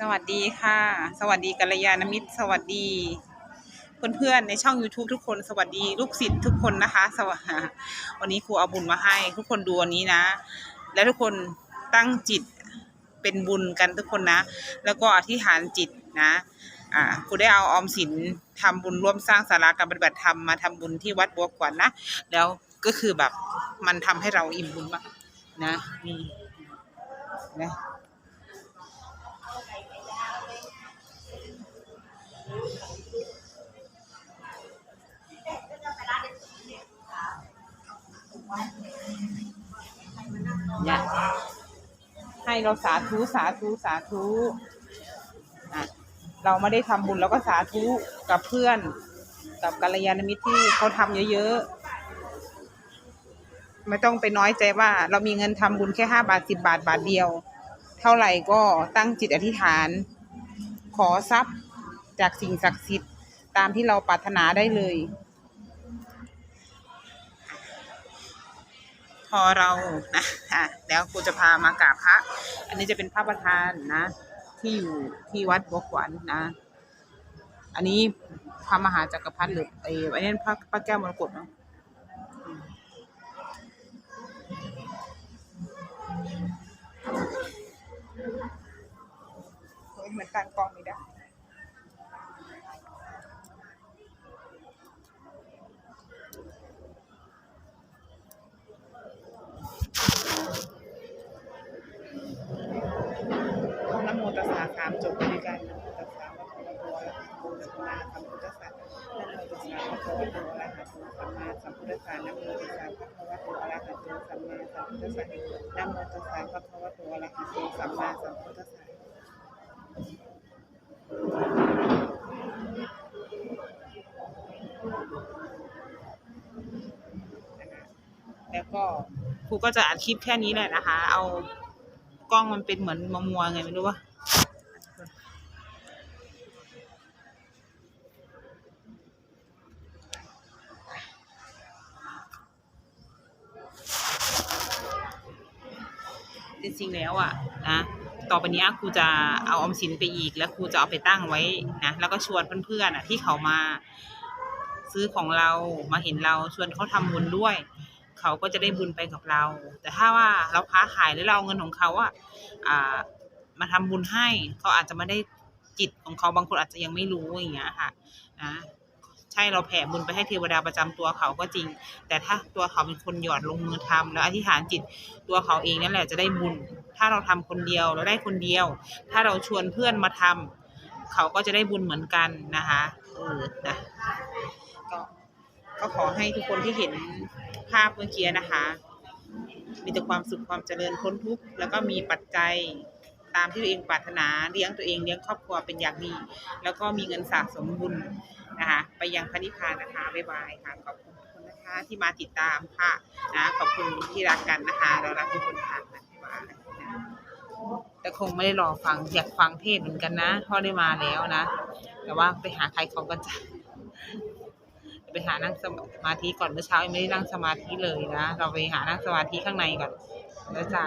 สวัสดีค่ะ สวัสดีกัลยาณมิตร สวัสดี เพื่อนๆในช่อง YouTube ทุกคนสวัสดีลูกศิษย์ทุกคนนะคะ สวัสดีวันนี้ครูเอาบุญมาให้ ทุกคนดูวันนี้นะ และทุกคนตั้งจิตเป็นบุญกันทุกคนนะ แล้วก็อธิษฐานจิตนะอ่าครูได้เอาออมสินทำบุญร่วมสร้างศาลาการปฏิบัติธรรมมาทำบุญที่วัดบัวขวัญนนะแล้วก็คือแบบมันทำให้เราอิ่มบุญมากนะนี่นะ เนี่ยให้เราสาธุสาธุสาธุอะเราไม่ได้ทำบุญแล้วก็สาธุกับเพื่อน กับกัลยาณมิตรที่เขาทำเยอะๆ ไม่ต้องไปน้อยใจว่า เรามีเงินทำบุญแค่ห้าบาทสิบบาทบาทเดียว เท่าไหร่ก็ตั้งจิตอธิษฐาน ขอทรัพย์ จากสิ่งศักดิ์สิทธิ์ตามที่เราปรารถนาได้เลย พอเรานะอะแล้วครูจะพามากราบพระ อันนี้จะเป็นพระประธานนะ ที่อยู่ที่วัดบัวขวัญนะ อันนี้พระมหาจักรพรรดิหรือไอ้ไอ้นั่นพระพระแก้วมรกตเนาะเฮ้ยเหมือนการกองไม่ได้ นะโมตัสสะสามจบไปด้วยกันนะโมตัสสะพระคะวะโตอะระหะโตสัมมาสัมพุทธัสสะนะโมตัสสะ พระคะวะโตอรหะโตสัมมาสัมพุทธัสสะนะโมตัสสะพระคะวะโตอะระหะโตสัมมาสัมพุทธัสสะนะโมตัสสะพระคะวะโตอะระหะโตสัมมาสัมพุทธัสสะแล้วก็ครูก็จะอัดคลิปแค่นี้แหละนะคะ เอากล้องมันเป็นเหมือนมัวมัวๆไงไม่รู้ว่า จริงแล้วอะนะต่อไปนี้ครูจะเอาออมสินไปอีก แล้วครูจะเอาไปตั้งไว้นะแล้วก็ชวนเพื่อนๆอะที่เขามาซื้อของเรามาเห็นเราชวนเขาทำบุญด้วย เขาก็จะได้บุญไปกับเรา แต่ถ้าว่าเราค้าขายหรือเราเอาเงินของเขาอะอ่ามาทำบุญให้เขาอาจจะไม่ได้จิตของเขาบางคนอาจจะยังไม่รู้อย่างเงี้ยค่ะนะ ใช่เราแผ่บุญไปให้เทวดาประจำตัวเขาก็จริง แต่ถ้าตัวเขาเป็นคนหยอดลงมือทำแล้วอธิษฐานจิตตัวเขาเองนั่นแหละจะได้บุญ ถ้าเราทำคนเดียวเราได้คนเดียว ถ้าเราชวนเพื่อนมาทำเขาก็จะได้บุญเหมือนกันนะคะเออนะก็ก็ขอให้ทุกคนที่เห็นภาพเมื่อกี้นะคะ มีแต่ความสุขความเจริญพ้นทุกข์แล้วก็มีปัจจัยตามที่ตัวเองปรารถนาเลี้ยงตัวเองเลี้ยงครอบครัวเป็นอย่างดี แล้วก็มีเงินสะสมบุญ นะคะไปยังพระนิพพานนะคะบ๊ายบายค่ะขอบคุณทุกคนนะคะที่มาติดตามค่ะนะขอบคุณที่รักกันนะคะเรารักทุกคนค่ะบ๊ายบายนแต่คงไม่ได้รอฟังอยากฟังเทศเหมือนกันนะพ่อได้มาแล้วนะ แต่ว่าไปหาใครเขาก็จะไปหานั่งสมาธิก่อนเมื่อเช้ายังไม่ได้นั่งสมาธิเลยนะ เราไปหานั่งสมาธิข้างในก่อนแล้วจ้ะ